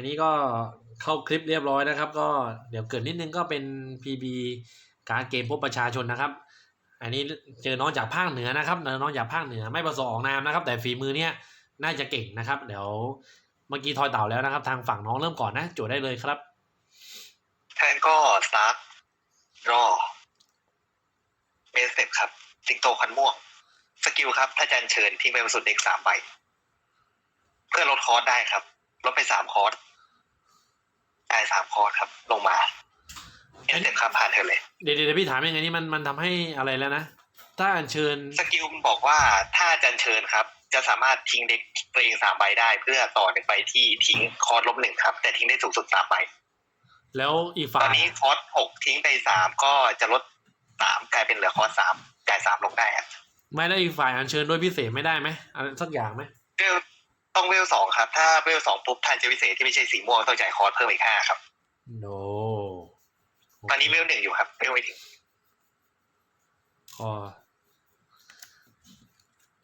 อันนี้ก็เข้าคลิปเรียบร้อยนะครับ ก็เดี๋ยวเกิดนิดนึงก็เป็น PB การเกมพบประชาชนนะครับ อันนี้เจอน้องจากภาคเหนือนะครับเจอน้องจากภาคเหนือไม่ประสงค์ออกนามนะครับ แต่ฝีมือเนี่ยน่าจะเก่งนะครับ เดี๋ยวเมื่อกี้ทอยเต่าแล้วนะครับ ทางฝั่งน้องเริ่มก่อนนะโจทย์ได้เลยครับแทนก็สตาร์ทรอเบสเต็ปครับ สิงโตคันม่วง สกิลครับถ้าจะอัญเชิญทิ้งไปบนสุดเด็กสามใบ เพื่อลดคอร์สได้ครับ ลดไปสามคอร์ส ได้สามคอร์สครับ ลงมาเบสเต็ปครับผ่านเธอเลย เดี๋ยวเดี๋ยวพี่ถามยังไงนี่มันมันทำให้อะไรแล้วนะ ถ้าอัญเชิญ สกิลมันบอกว่าถ้าจะอัญเชิญครับ จะสามารถทิ้งเด็กตัวเองสามใบได้ เพื่อต่อหนึ่งใบที่ทิ้งคอร์สลบหนึ่งครับ แต่ทิ้งได้สูงสุดสามใบ แล้วอีกตฝ่าอนยนี้คอร์สหกทิ้งไปสามก็จะลดสามกลายเป็นเหลือคอร์สสามจ่ายสามลงได้ครับ ไม่แล้วอีกฝ่ายอัญเชิญด้วยพิเศษไม่ได้ไหมอะไรสักอย่างไหม เวลต้องเวลสองครับ ถ้าเวลสองปุ๊บทันจะพิเศษที่ไม่ใช่สีม่วงต้องจ่ายคอร์สเพิ่มอีกห้าครับ โน ตอนนี้เวลหนึ่งอยู่ครับเวลไม่ถึงก็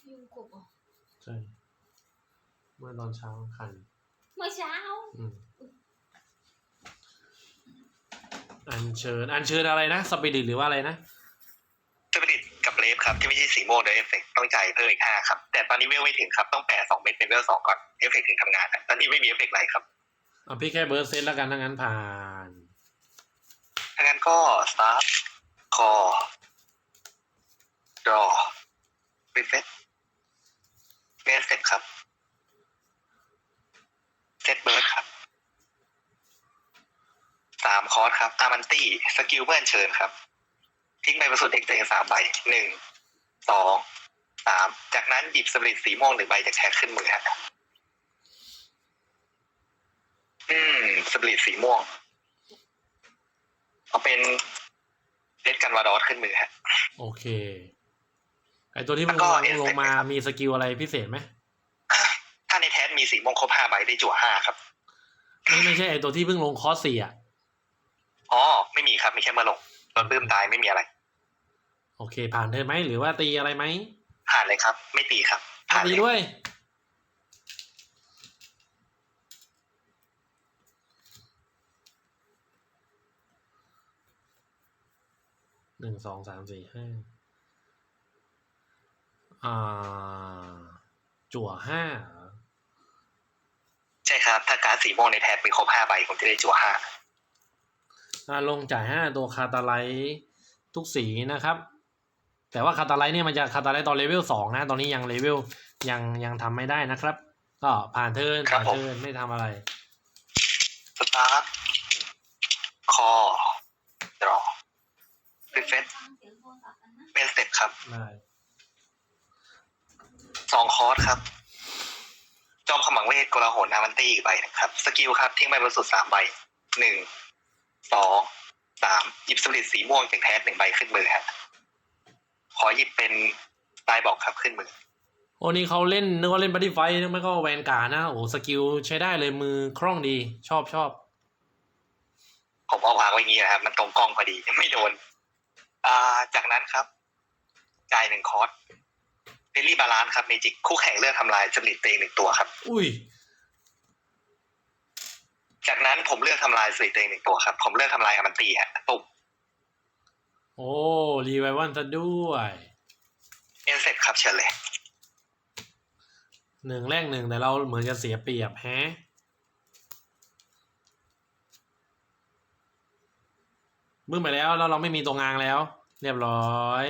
ยุงกบเหรอใช่เมื่อตอนเช้าคัน เมื่อเช้า อืม อัญเชิญ อัญเชิญอะไรนะ สปิริตหรือว่าอะไรนะจะผลิตกับ เลฟครับที่ไม่ใช่สีม่วงโดยเอฟเฟกต์ต้องจ่ายเพิ่มอีกห้าครับ แต่ตอนนี้เวลไม่ถึงครับต้องแปะสองเม็ดเป็นเวลสองก่อนเอฟเฟกต์ถึงทำงานครับตอนนี้ไม่มีเอฟเฟกต์อะไรครับเอาพี่แค่เบิร์ดเซตแล้วกันถ้างั้นผ่านถ้างั้นก็สตาร์ทคอดรอรีเฟซเบสเซ็ตครับเซตเบิร์ดครับสามคอร์สครับอามันตี้สกิลเพื่อนเชิญครับ ทิ้งไปประสุดเด็กตัวเองสามใบหนึ่งสองสามจากนั้นหยิบสปริตสีม่วงหนึ่งใบจากแท็กขึ้นมือฮะอืมสปริตสีม่วงเอาเป็นเลดกันวาดอสขึ้นมือฮะ โอเค ไอตัวที่มันแล้วก็ลงเอฟเฟกต์ลงมามีสกิลอะไรพิเศษไหมถ้าในแทสมีสีม่วงครบห้าใบได้จั่วห้าครับไม่ไม่ใช่ไอตัวที่เพิ่งลงคอร์สสี่อะอ๋อไม่มีครับ มีแค่มาลงโดนปื้มตายไม่มีอะไร โอเค ผ่านเธอไหมหรือว่าตีอะไรไหมผ่านเลยครับ ไม่ตีครับ ผ่านตีเลยด้วย หนึ่งสองสามสี่ห้าอ่า จั่วห้าเหรอใช่ครับ ถ้าการดสีม่วงในแทสมีครบห้าใบผมจะได้จั่วห้าอ่าลงจ่ายห้าตัวคาตาไลท์ทุกสีนะครับ แต่ว่าคาตาไลท์เนี่ยมันจะคาตาไลท์ตอนเลเวลสองนะ ตอนนี้ยังเลเวลยังยังทำไม่ได้นะครับ ก็ผ่านเทิร์นผ่านเทิร์นไม่ทำอะไรสตาร์ทคอดรอรีเฟซฟังเสียงโทรศัพท์กันนะเป็นสเต็ปครับได้สองคอร์สครับ จอมขมังเวทกลาโหนนามันตี้อีกใบหนะครับ สกิลครับทิ้งใบบนสุดสามใบหนึ่งสองสามหยิบสปริตสีม่วงจากแทสหนึ่งใบขึ้นมือฮะ ขอหยิบเป็นสไตล์บอกครับขึ้นมือ โอ้นี่เขาเล่นนึกว่าเล่นบัตตี้ไฟนึกไม่ก็แวนการ์ดนะ โอ้สกิลใช้ได้เลยมือคล่องดีชอบชอบ ผมเอาวางไว้อย่างนี้นะครับ มันตรงกล้องพอดีไม่โดน อ่า จากนั้นครับ จ่ายหนึ่งคอร์สเบลลี่บาลานครับเมจิกคู่แข่งเลือกทำลายสลิดตัวเองหนึ่งตัวครับ อุ้ย จากนั้นผมเลือกทำลายสลิดตัวเองหนึ่งตัวครับ ผมเลือกทำลายอามันตีฮะตุ่ม โอ้รีไววันซะด้วยเอ็นเสร็จครับเชิญเลยหนึ่งแรกหนึ่งแต่เราเหมือนจะเสียเปรียบแฮะบึ้มไปแล้วแล้วเราไม่มีตัวงางแล้ว เรียบร้อย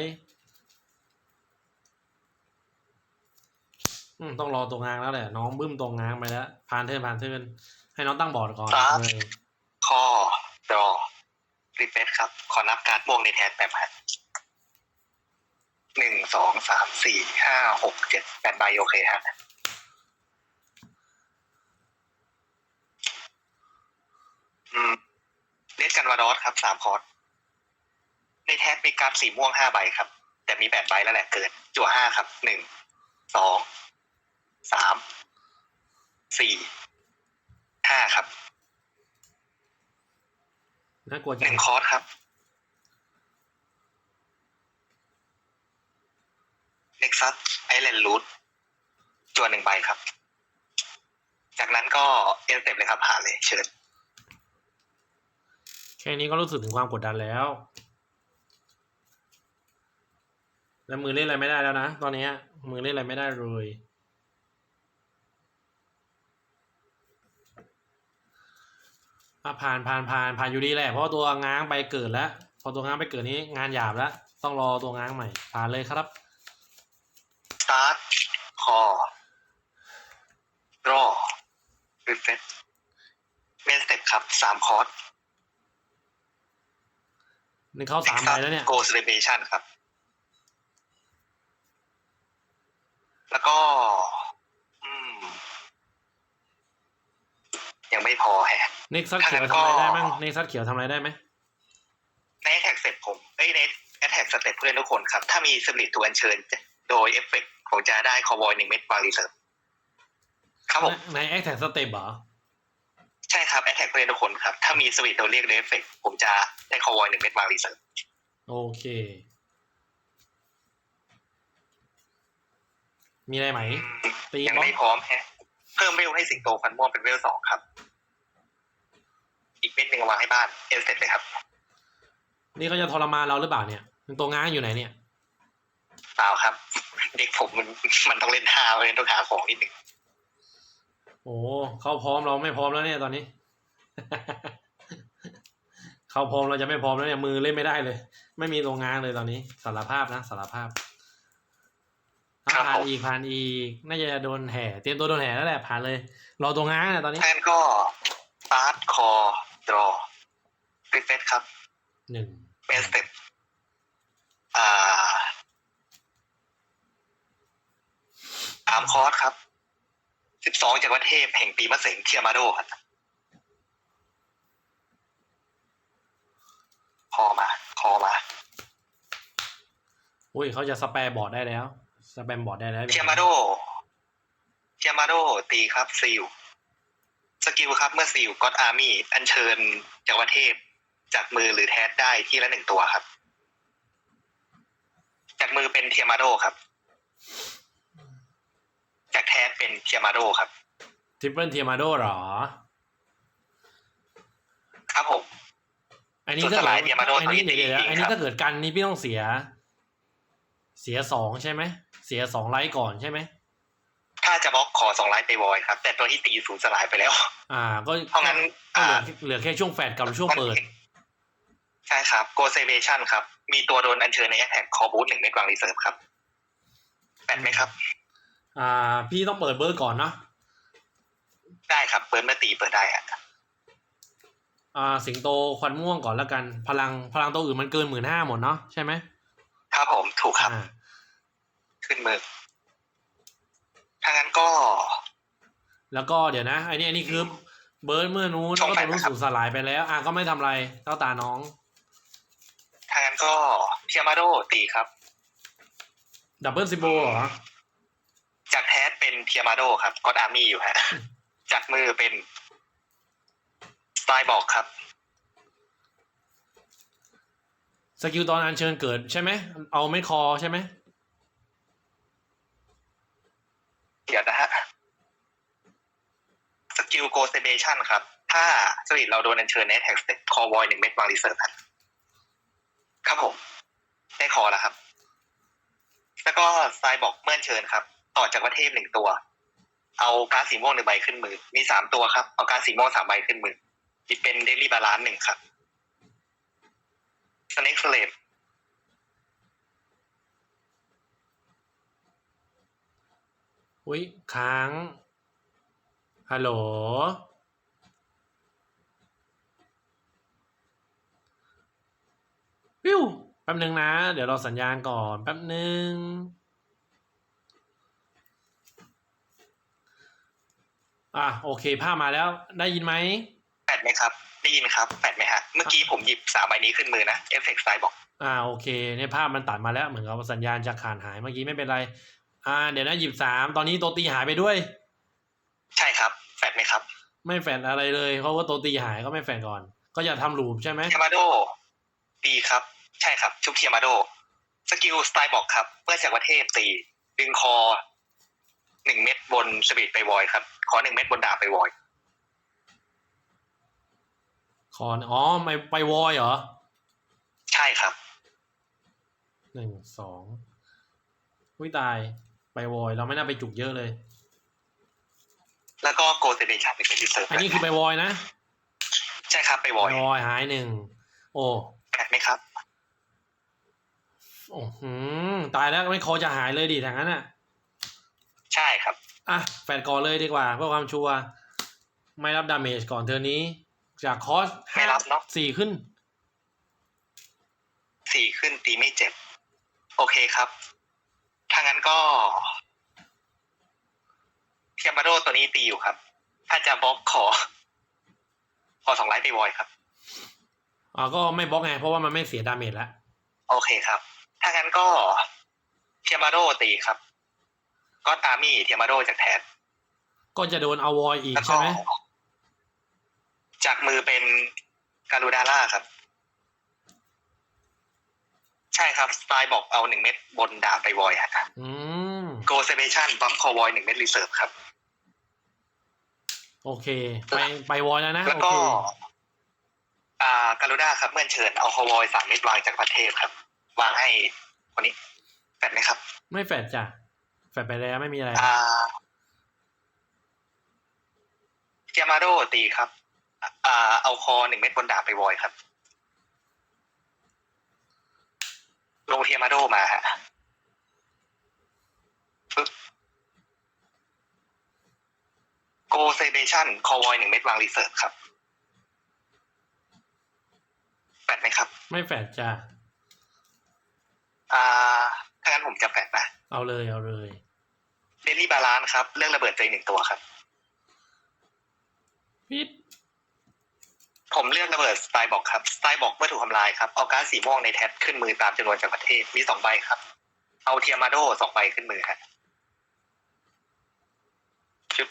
อืมต้องรอตัวงางแล้วแหละน้องบึ้มตัวงางไปแล้วผ่านเทิร์นผ่านเทิร์นให้น้องตั้งบอร์ดก่อนครับ เลยคอดรอ รีเฟซครับ ขอนับการ์ดม่วงในแทนแป๊บหนึ่งสองสามสี่ห้าหกเจ็ดแปดใบโอเคฮะอืมเลสกันวาดอสครับสามคอร์สในแทสมีการ์ดสีม่วงห้าใบครับ แต่มีแปดใบแล้วแหละเกิน จั่วห้าครับหนึ่งสองสามสี่ห้าครับ น่ากลัวหจังนึ่งคอร์สครับเน็กซัสไอแลนด์รูทจวนหนึ่งใบครับ จากนั้นก็เอ็นสเต็ปเลยครับผ่านเลยเชิญแค่นี้ก็รู้สึกถึงความกดดันแล้ว แล้วมือเล่นอะไรไม่ได้แล้วนะ ตอนเนี้ยมือเล่นอะไรไม่ได้เลย อะผ่านผ่านผ่านผ่านอยู่ดีแหละ เพราะว่าตัวง้างไปเกิดแล้ว พอตัวง้างไปเกิดนี้งานหยาบแล้ว ต้องรอตัวง้างใหม่ ผ่านเลยครับสตาร์ทคอรอรีเฟซเมนสเต็ปครับสามคอร์สนี่เข้าสามใบแล้วเนี่ย โกลเซเลเบชันครับ แล้วก็ อืม ยังไม่พอแฮะ เน็กซัสเขียวทำอะไรได้บ้างเน็กซัสเขียวทำอะไรได้ไหมในแท็กเสร็จผมเอ้ยในแอทแท็กสเต็ปเพื่อนทุกคนครับ ถ้ามีสลิดตัวอัญเชิญ โดยเอฟเฟกต์ผมจะได้คอวอยหนึ่งเม็ดวางรีเซิร์ฟครับผมในแอคแท็กสเต็ปเหรอใช่ครับแอทแท็กเพื่อนทุกคนครับ ถ้ามีสลิดตัวเรียกเอฟเฟกต์ผมจะได้คอวอยหนึ่งเม็ดวางรีเซิร์ฟโอเค มีอะไรไหม ตียังบล็อกไม่พร้อมแฮะเพิ่มเวลให้สิงโตฟันม่วงเป็นเวลสองครับอีก เม็ดหนึ่งวางให้บ้านเอ็นเสร็จเลยครับ นี่เขาจะทรมานเราหรือเปล่าเนี่ยตัวง้างอยู่ไหนเนี่ยเปล่าครับ เด็กผมมันมันต้องเล่นท่าเลยต้องหาของนิดหนึ่งโอ้เขาพร้อมเราไม่พร้อมแล้วเนี่ยตอนนี้ เขาพร้อมเราจะไม่พร้อมแล้วเนี่ยมือเล่นไม่ได้เลย ไม่มีตัวง้างเลยตอนนี้สารภาพนะสารภาพผ่านอีกผ่านอีกน่าจะโดนแห่ เตรียมตัวโดนแห่แล้วแหละผ่านเลยรอตัวง้างเนี่ยตอนนี้แทนก็สตาร์ทคอ ดรอรีเฟซครับหนึ่งเป็นสเต็ปอ่าสามคอร์สครับสิบสองจากวัดเทพแห่งปีมะเสงเทียมาโดครับคอมาคอมา อุ้ยเขาจะสแปร์บอร์ดได้แล้ว สแปมบอร์ดได้แล้วเทียมาโดเทียมาโดตีครับซิล สกิลครับเมื่อซิลก็อดอาร์มี่อัญเชิญจากวัดเทพ จากมือหรือแทสได้ที่ละหนึ่งตัวครับ จากมือเป็นเทียมาโดครับ จากแทสเป็นเทียมาโดครับทริปเปิลเทียมาโดหรอ ครับผม อันนี้ส่วนถ้าสลายเกิดเนี่ยมาโดนอันนี้ตัวนี้เดี๋ยวเดี๋ยวจริงๆอันนี้ครับถ้าเกิดกันนี่พี่ต้องเสีย เสียสองใช่ไหมเสียสองไลท์ก่อนใช่ไหม ถ้าจะบล็อกขอสองไลท์ไปวอยครับ แต่ตัวที่ตีสูญสลายไปแล้ว อ่า ก็เพราะงั้นก็เหลืออ่าเหลือแค่ช่วงแฟดกับช่วงเปิด ใช่ครับโกเซเ t ชันครับ มีตัวโดนอัญเชิญในแอคแท็กคอบูทหนึ่งเม็ดวางรีเซิร์ฟครับแปดไหมครับ อ่า พี่ต้องเปิดเบอร์ก่อนเนาะได้ครับ เปิดเมื่อตีเปิดได้ฮะอ่า สิงโตควันม่วงก่อนแล้วกัน พลังพลังตัวอื่นมันเกินหมื่นห้าหมดเนาะใช่ไหมครับผมถูกครับอ่าขึ้นมือ ถ้างั้นก็ แล้วก็เดี๋ยวนะไอ้นี่อันนี้คือ เบิร์ดเมื่อนู้นช่องก็แปตัดวนู้นนะครับ สูญสลายไปแล้ว อะก็ไม่ทำอะไรเต้าตาน้องถ้างั้นก็เทียมาโดตีครับ ดับเบิลซิโบเหรอจากแทสเป็นเทียมาโดครับก็อาร์มี่อยู่ฮะ จากมือเป็นสไตล์บอกครับ สกิลตอนอัญเชิญเกิดใช่ไหมเอาไม่คอใช่ไหม เดี๋ยวนะฮะสกิลโกเซเบชันครับ ถ้าสวิตเราโดนอัญเชิญในแท็กสเต็ปคอวอยหนึ่งเม็ดวางรีเซิร์ฟครับผม ได้คอแล้วครับ แล้วก็สไตล์บอกเมื่อนเชิญครับ ต่อจากวัเทพหนึ่งตัว เอาการ์สีม่วงหนึ่งใบขึ้นมือ มีสามตัวครับ เอาการ์สีม่วงสามใบขึ้นมือคิดเป็นเดลี่บาลานหนึ่งครับสเน็กสเลป อุ้ยค้าง ฮัลโหล วิว แป๊บหนึ่งนะ เดี๋ยวเราสัญญาณก่อน แป๊บหนึ่งอะ โอเค ภาพมาแล้ว ได้ยินไหม แปดไหมครับ ได้ยินครับแปดไหมฮะ เมื่อกี้ผมหยิบสามใบนี้ขึ้นมือนะ เอฟเฟกต์สไตล์บอก อ่า โอเคในภาพมันตัดมาแล้ว เหมือนกับสัญญาณจะขาดหาย เมื่อกี้ไม่เป็นไร อ่า เดี๋ยวนะหยิบสามตอนนี้ตัวตีหายไปด้วย ใช่ครับแปดไหมครับ ไม่แฟนอะไรเลยเพราะว่าตัวตีหายก็ไม่แฟนก่อน ก็อย่าทำลูปใช่ไหมเทียมาโดตีครับ ใช่ครับ ชุบเทียมาโด สกิลสไตล์บอกครับเมื่อจากวัเทพตีดึงคอหนึ่งเม็ดบนสปีดไปวอยครับ ขอหนึ่งเม็ดบนดาบไปวอย ขออ๋อไม่ไปวอยเหรอใช่ครับ หนึ่งสองอุ้ยตาย ไปวอยเราไม่น่าไปจุกเยอะเลย แล้วก็โกลเซเดชันหนึ่งเม็ดรีเซิร์ฟอันนี้คือไปวอยนะใช่ครับไปวไปอยวอยหายหนึ่งโอ้แปดไหมครับโอ้โหตายแล้วไม่คอจะหายเลยดิทางนั้นอะ ใช่ครับ อะแฟดก่อนเลยดีกว่า เพื่อความชัวร์ไม่รับดาเมจก่อนเทอร์นี้ จากคอสไม่รับเนอะสี่ขึ้น สี่ขึ้นตีไม่เจ็บ โอเคครับ ถ้างั้นก็เทียมาโดตัวนี้ตีอยู่ครับ ถ้าจะบล็อกขอ ขอสองไลท์ไปวอยครับอ่าก็ไม่บล็อกไง เพราะว่ามันไม่เสียดาเมจแล้วโอเคครับ ถ้างั้นก็เทียมาโดตีครับ ก็ตามี่เทียมาโดจากแทนก็จะโดนเอาวอยอีกแล้วก็ใช่ไหมจากมือเป็นการูดาร่าครับ ใช่ครับสไตล์บอกเอาหนึ่งเม็ดบนดาบไปวอยฮะอืมโกเซเบชันปั๊มคอวอยหนึ่งเม็ดรีเซิร์ฟครับ โอเค ไปไปวอยแล้วนะแล้วโอก็เคอ่าการูด้าครับเมื่อเชิญเอาคอวอยสามเม็ดวางจากประเทศครับ วางให้คนนี้แปดไหมครับ ไม่แฟดจ้ะแฟดไปแล้วไม่มีอะไรอ่าเทียมาโดตีครับ อ่า เอาคอหนึ่งเม็ดบนดาบไปวอยครับ ลงเทียมาโดมาฮะปึ๊บโกเซเบชันคอวอยหนึ่งเม็ดวางรีเซิร์ฟครับแปดไหมครับ ไม่แฟดจ้ะอ่า ถ้างั้นผมจะแปดนะ เอาเลยเอาเลยเดลี่บาลานครับ เรื่องระเบิดใจหนึ่งตัวครับ พิษ ผมเลือกระเบิดสไตล์บอกครับ สไตล์บอกเมื่อถูกทำลายครับ เอาการ์ดสีม่วงในแท็บขึ้นมือตามจำนวนจากประเทศ มีสองใบครับ เอาเทียมาโดสองใบขึ้นมือครับชึบ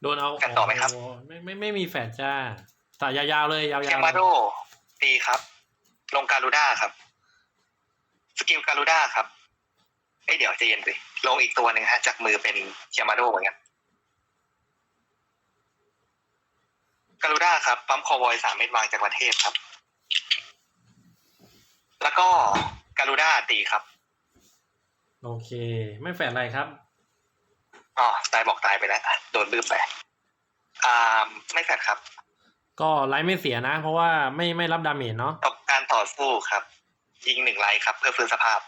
โดนเอากันต่อไหมครับโไม่ไม่ไม่มีแฟดจ้าแต่ยาวๆเลยยาวๆเทียมาโดตีครับ ลงการูด้าครับ สกิลการูด้าครับเอ้ยเดี๋ยวใจเย็นสิลงอีกตัวหนึ่งฮะ จากมือเป็นเทียมาโดเหมือนกัน การูด้าครับปั๊มคอวอยสามเม็ดวางจากประเทศครับ แล้วก็การูด้าตีครับโอเค ไม่แฟดอะไรครับอ๋อตายบอกตายไปแล้วโดนลืมไปอ่าไม่แฟดครับ ก็ไลท์ไม่เสียนะ เพราะว่าไม่ไม่รับดาเมจเนาะตกการต่อสู้ครับ ยิงหนึ่งไลท์ครับ เพื่อฟื้นสภาพ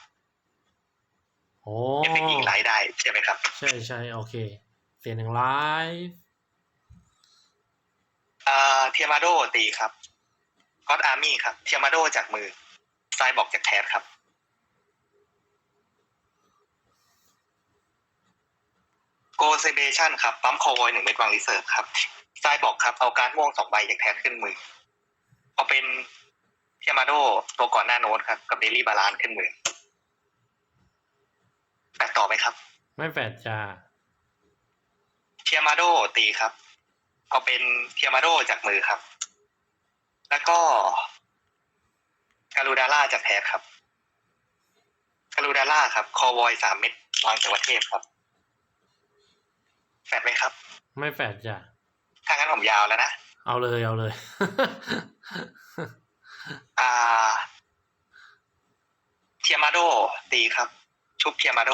โอ้เอฟเฟกต์ยิงไลท์ได้ใช่ไหมครับ ใช่ใช่โอเค เสียหนึ่งไลท์ อ่าเทียมาโดตีครับก็อดอาร์มี่ครับ เทียมาโดจากมือไซายบอกจากแทสครับ โกเซเบชันครับ ปั๊มคอวอยหนึ่งเม็ดวางรีเซิร์ฟครับไซายบอกครับ เอาการดม่วงสองใบจากแทสขึ้นมือ เอาเป็นเทียมาโดตัวก่อนหน้าโน้ตครับ กับเดลี่บาลานขึ้นมือแปดต่อไหมครับ ไม่แฟดจ้าเทียมาโดตีครับ เอาเป็นเทียมาโดจากมือครับ แล้วก็การูดาร่าจากแทสครับการูดาร่าครับ คอวอยสามเม็ดวางจากประเทศครับ แฟดไหมครับ ไม่แฟดจ้าถ้างั้นผมยาวแล้วนะ เอาเลยเอาเลย อ่า เทียมาโดตีครับ ชุบเทียมาโด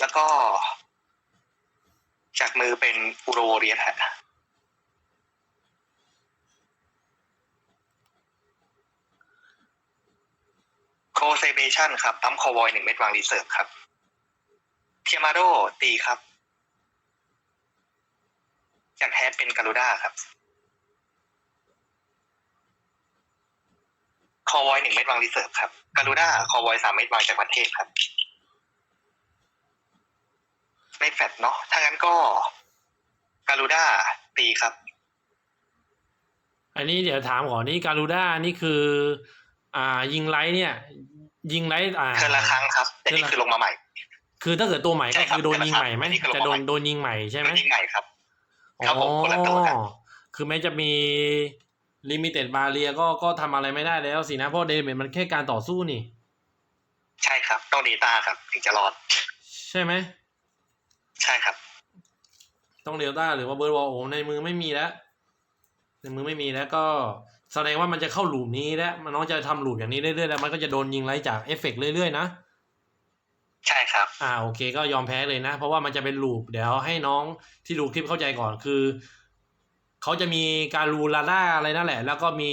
แล้วก็ จากมือเป็นอูโรเรียสฮะ โคเซเบชันครับปั๊มคอวอยหนึ่งเม็ดวางรีเซิร์ฟครับ เทียมาโดตีครับ จากแทสเป็นการูด้าครับ คอวอยหนึ่งเม็ดวางรีเซิร์ฟครับการูด้าคอวอยสามเม็ดวางจากประเทศครับ ไม่แฟดเนาะถ้างั้นก็การูด้าตีครับ อันนี้เดี๋ยวถามก่อนนี่การูด้านี่คือ อ่า ยิงไลท์เนี่ย ยิงไลท์อ่าเทิร์นละครั้งครับ แต่นี่คือลงมาใหม่ คือถ้าเกิดตัวใหม่ใช่ก็ครับคือโดนยิงใหม่ไหมอันนี้คือลงจะมาโดใหม่นโดนยิงใหม่ใช่ไหมเป็นยิงใหม่ครับครับผมคนละตัวครับอ๋อคือแม้จะมีลิมิเต็ดบาเรียก็ก็ทำอะไรไม่ได้แล้วสินะเพราะเดเมจมันแค่การต่อสู้นี่ ใช่ครับ ต้องเดต้าครับถึงจะรอด ใช่ไหม ใช่ครับ ต้องเดลต้าหรือว่าเบิร์ดวอลโอ้ในมือไม่มีแล้ว ในมือไม่มีแล้วก็แสดงว่ามันจะเข้าลูปนี้แล้วมันน้องจะทำลูปอย่างนี้เรื่อยๆแล้วมันก็จะโดนยิงไล่จากเอฟเฟกต์เรื่อยๆนะใช่ครับ อ่าโอเค ก็ยอมแพ้เลยนะ เพราะว่ามันจะเป็นลูปเดี๋ยวให้น้องที่ดูคลิปเข้าใจก่อนคือเขาจะมีการรูลาล่าอะไรนั่นแหละ แล้วก็มี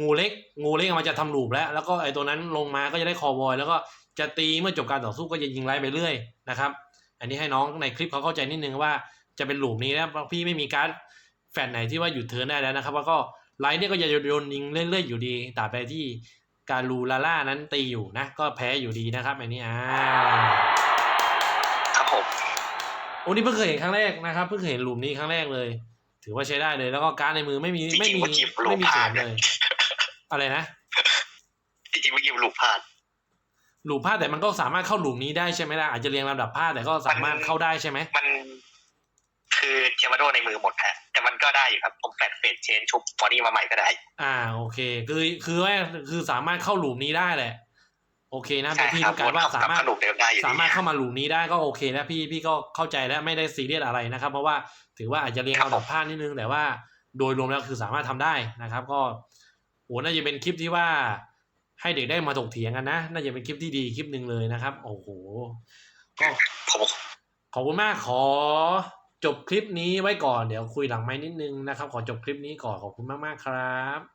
งูเล็ก งูเล็กมันจะทำลูปแล้ว แล้วก็ไอตัวนั้นลงมาก็จะได้คอวอย แล้วก็จะตีเมื่อจบการต่อสู้ก็จะยิงไล่ไปเรื่อยนะครับ อันนี้ให้น้องในคลิปเขาเข้าใจนิดนึงว่าจะเป็นลูปนี้นะพี่ไม่มีการด แฟนไหนที่ว่าหยุดเทิร์นได้แล้วนะครับแล้วก็ไลท์เนี่ยก็จะโดนยิงเรื่อยๆอยู่ดีตราบใดที่การรูลาล่านั้นตีอยู่นะ ก็แพ้อยู่ดีนะครับอันนี้อ่าครับผมโอ้นี่เพิ่งเคยเห็นครั้งแรกนะครับเพิ่งเคยเห็นหลุมนี้ครั้งแรกเลย ถือว่าใช้ได้เลย แล้วก็การดในมือไม่มีจริงๆไม่มีเมื่อกี้ลูไม่กมีพเสีลายดงเนี่เลยยอะไรนะจริงๆเมื่อกี้ลูกพลาดหลุมผ้าแต่มันก็สามารถเข้าหลุมนี้ได้ใช่ไหมล่ะอาจจะเรียงลำดับผ้าแต่ก็สามารถเข้าได้ใช่ไหมมัน คือเทียมาโดในมือหมดฮะแต่มันก็ได้อยู่ครับผมแฟดเฟดเชนชุบบอดี้มาใหม่ก็ได้ อ่าโอเค คือคือว่าคือสามารถเข้าหลุมนี้ได้แหละ โอเคนะใช่เป็นที่ครับต้องการว่าวนกลับสามารถขนมเดิมได้อยู่สาดีมารถเข้ามาหลุมนี้ได้ก็โอเคแล้วพี่พี่ก็เข้าใจแล้วไม่ได้ซีเรียสอะไรนะครับ เพราะว่าถือว่าอาจจะเรียงลำดับผ้านิดนึงแต่ว่าโดยรวมแล้วคือสามารถทำได้นะครับ ก็โหน่าจะเป็นคลิปที่ว่าให้เด็กได้มาถกเถียงกันนะ น่าจะเป็นคลิปที่ดีคลิปหนึ่งเลยนะครับ โอ้โหก็ผมขอบคุณมากขอ จบคลิปนี้ไว้ก่อนเดี๋ยวคุยหลังไม้นิดนึงนะครับ ขอจบคลิปนี้ก่อนขอบคุณมาก ๆ ครับ